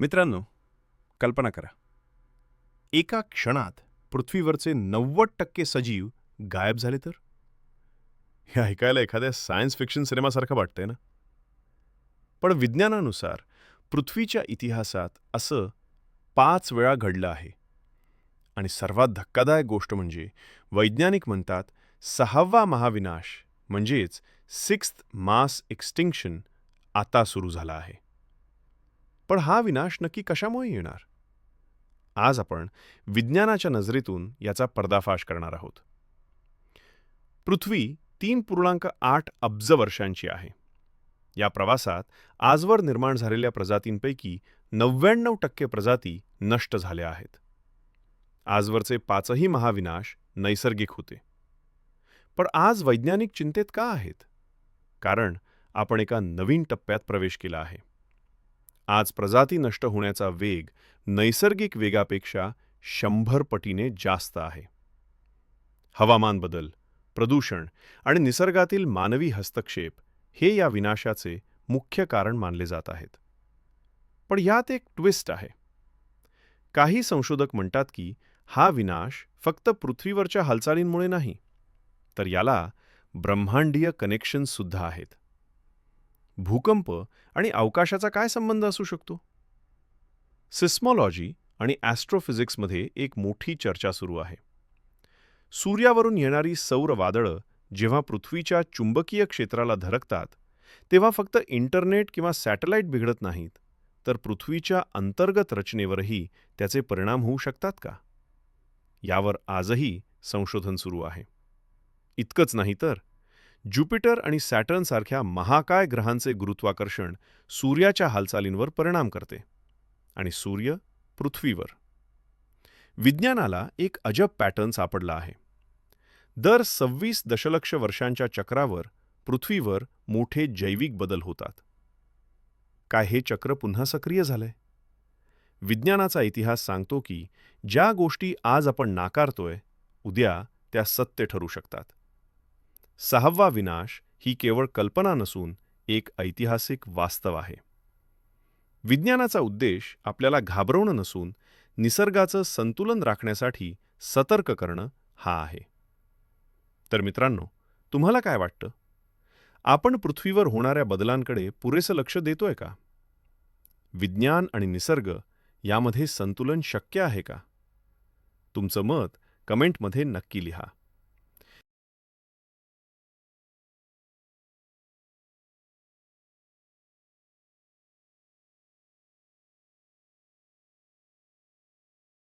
मित्रांनो कल्पना करा. एका क्षणात पृथ्वीवरचे नव्वद टक्के सजीव गायब झाले तर? हे ऐकायला एखाद्या सायन्स फिक्शन सिनेमासारखं वाटतंय ना? पण विज्ञानानुसार पृथ्वीच्या इतिहासात असं पाच वेळा घडलं आहे. आणि सर्वात धक्कादायक गोष्ट म्हणजे वैज्ञानिक म्हणतात सहावा महाविनाश म्हणजेच सिक्स्थ मास एक्स्टिंक्शन आता सुरू झाला आहे. पण हा विनाश नक्की कशामुळे येणार? आज आपण विज्ञानाच्या नजरेतून याचा पर्दाफाश करणार आहोत. पृथ्वी तीन पूर्णांक आठ अब्ज वर्षांची आहे. या प्रवासात आजवर निर्माण झालेल्या प्रजातींपैकी नव्याण्णव टक्के प्रजाती नष्ट झाल्या आहेत. आजवरचे पाचही महाविनाश नैसर्गिक होते. पण आज वैज्ञानिक चिंतेत का आहेत? कारण आपण एका नवीन टप्प्यात प्रवेश केला आहे. आज प्रजाती नष्ट होण्याचा वेग नैसर्गिक वेगापेक्षा शंभर पटीने जास्त आहे. हवामान बदल प्रदूषण आणि निसर्गातील मानवी हस्तक्षेप हे या विनाशाचे मुख्य कारण मानले जात आहेत. पण यात एक ट्विस्ट आहे. काही संशोधक म्हणतात की हा विनाश फक्त पृथ्वीवरच्या हालचालींमुळे नाही तर याला ब्रह्मांडीय कनेक्शन्ससुद्धा आहेत. भूकंप आणि अवकाशाचा काय संबंध असू शकतो? सिस्मॉलॉजी आणि ॲस्ट्रोफिजिक्समध्ये एक मोठी चर्चा सुरू आहे. सूर्यावरून येणारी सौर वादळं जेव्हा पृथ्वीच्या चुंबकीय क्षेत्राला धडकतात तेव्हा फक्त इंटरनेट किंवा सॅटेलाईट बिघडत नाहीत तर पृथ्वीच्या अंतर्गत रचनेवरही त्याचे परिणाम होऊ शकतात का? यावर आजही संशोधन सुरू आहे. इतकंच नाही तर ज्युपिटर आणि सॅटर्नसारख्या महाकाय ग्रहांचे गुरुत्वाकर्षण सूर्याच्या हालचालींवर परिणाम करते आणि सूर्य पृथ्वीवर. विज्ञानाला एक अजब पॅटर्न सापडला आहे. दर सव्वीस दशलक्ष वर्षांच्या चक्रावर पृथ्वीवर मोठे जैविक बदल होतात. काय हे चक्र पुन्हा सक्रिय झालंय? विज्ञानाचा इतिहास सांगतो की ज्या गोष्टी आज आपण नाकारतोय उद्या त्या सत्य ठरू शकतात. सहावा विनाश ही केवळ कल्पना नसून एक ऐतिहासिक वास्तव आहे. विज्ञानाचा उद्देश आपल्याला घाबरवणं नसून निसर्गाचं संतुलन राखण्यासाठी सतर्क करणं हा आहे. तर मित्रांनो तुम्हाला काय वाटतं? आपण पृथ्वीवर होणाऱ्या बदलांकडे पुरेसं लक्ष देतोय का? विज्ञान आणि निसर्ग यामध्ये संतुलन शक्य आहे का? तुमचं मत कमेंटमध्ये नक्की लिहा.